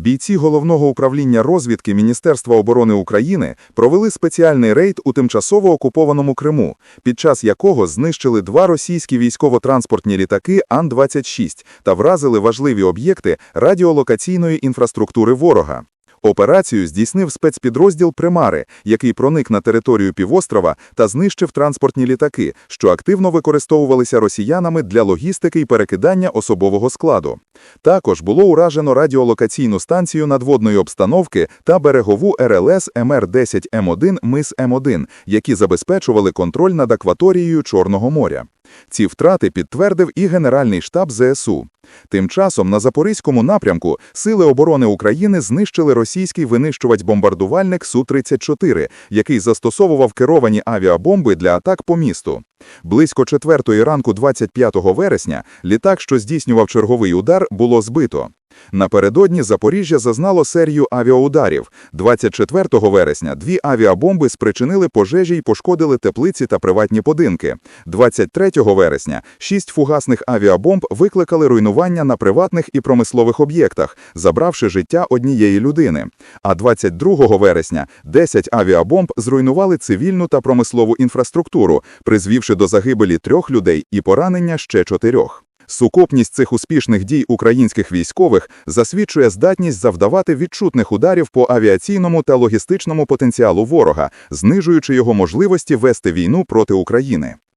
Бійці Головного управління розвідки Міністерства оборони України провели спеціальний рейд у тимчасово окупованому Криму, під час якого знищили два російські військово-транспортні літаки Ан-26 та вразили важливі об'єкти радіолокаційної інфраструктури ворога. Операцію здійснив спецпідрозділ «Примари», який проник на територію півострова та знищив транспортні літаки, що активно використовувалися росіянами для логістики і перекидання особового складу. Також було уражено радіолокаційну станцію надводної обстановки та берегову РЛС МР-10М1 Мис М1, які забезпечували контроль над акваторією Чорного моря. Ці втрати підтвердив і Генеральний штаб ЗСУ. Тим часом на Запорізькому напрямку Сили оборони України знищили російський винищувач-бомбардувальник Су-34, який застосовував керовані авіабомби для атак по місту. Близько четвертої ранку 25 вересня літак, що здійснював черговий удар, було збито. Напередодні Запоріжжя зазнало серію авіаударів. 24 вересня дві авіабомби спричинили пожежі й пошкодили теплиці та приватні будинки. 23 вересня шість фугасних авіабомб викликали руйнування на приватних і промислових об'єктах, забравши життя однієї людини. А 22 вересня 10 авіабомб зруйнували цивільну та промислову інфраструктуру, призвівши до загибелі трьох людей і поранення ще чотирьох. Сукупність цих успішних дій українських військових засвідчує здатність завдавати відчутних ударів по авіаційному та логістичному потенціалу ворога, знижуючи його можливості вести війну проти України.